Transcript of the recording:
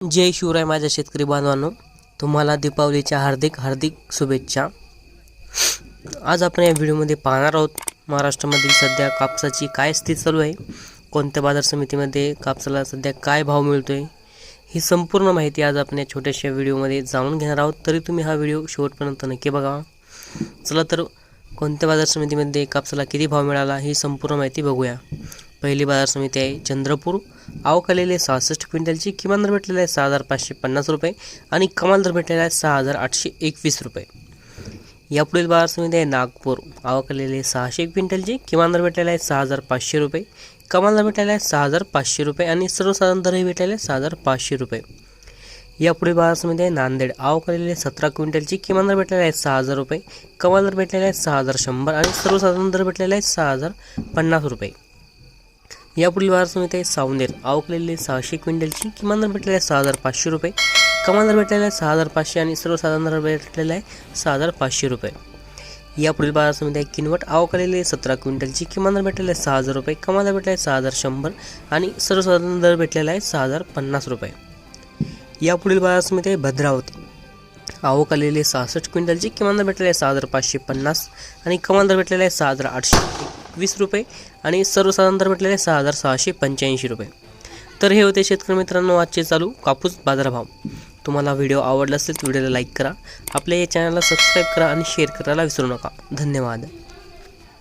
जय शिवराय माझ्या शेतकरी बांधवांनो. तुम्हाला दीपावलीच्या हार्दिक हार्दिक शुभेच्छा. आज आपण या व्हिडिओमध्ये पाहणार आहोत महाराष्ट्रामधील सध्या कापसाची काय स्थिती चालू आहे कोणत्या बाजार समितीमध्ये कापसाला सध्या काय भाव मिळतो आहे ही संपूर्ण माहिती आज आपण या छोट्याशा व्हिडिओमध्ये जाणून घेणार आहोत. तरी तुम्ही हा व्हिडिओ शेवटपर्यंत नक्की बघा. चला तर कोणत्या बाजार समितीमध्ये कापसाला किती भाव मिळाला ही संपूर्ण माहिती बघूया. पहिली बाजार समिती आहे चंद्रपूर. आवक सहासष्ट क्विंटलची. किमान दर भेटलेला आहे सहा हजार पाचशे पन्नास रुपये आणि कमाल दर भेटलेला आहे सहा हजार आठशे एकवीस रुपये. यापुढील बाजार समिती आहे नागपूर. आवक सहाशे क्विंटलची. किमान दर भेटलेला आहे सहा हजार पाचशे रुपये. कमाल दर भेटलेला आहे सहा हजार पाचशे रुपये आणि सर्वसाधारण दरही भेटलेला आहे सहा हजार पाचशे रुपये. यापुढे बाजार समिती आहे नांदेड. आवक सतरा क्विंटलची. किमान दर भेटलेला आहे सहा हजार रुपये. कमाल दर भेटलेला आहे सहा हजार शंभर आणि सर्वसाधारण दर भेटलेला आहे सहा हजार पन्नास रुपये. यापुढील बाजार समिती आहे सावनेर आवकलेले सहाशे क्विंटलची किमान दर भेटलेला आहे सहा हजार पाचशे रुपये. कमान दर भेटलेला आहे सहा हजार पाचशे आणि सर्वसाधारण दर भेटलेला आहे सहा हजार पाचशे रुपये. यापुढील बाजार समिती आहे किनवट आवकलेले सतरा क्विंटलची किमान दर भेटलेला आहे सहा हजार रुपये. कमान दर भेटलेला आहे सहा हजार शंभर आणि सर्वसाधारण दर भेटलेला आहे सहा हजार पन्नास रुपये. यापुढील बाजार समिती आहे भद्रावती. आवक आलेले सहासष्ट क्विंटलची किमान दर भेटलेला आहे सहा हजार पाचशे पन्नास आणि कमाल दर भेटलेला आहे सहा हजार आठशे एकवीस रुपये आणि सर्वसाधारण दर म्हटलेले सहा हजार सहाशे पंच्याऐंशी रुपये. तर हे होते शेतकरी मित्रांनो आजचे चालू कापूस बाजारभाव. तुम्हाला व्हिडिओ आवडला असेल तर व्हिडिओला लाईक करा. आपल्या या चॅनलला सबस्क्राईब करा आणि शेअर करायला विसरू नका. धन्यवाद.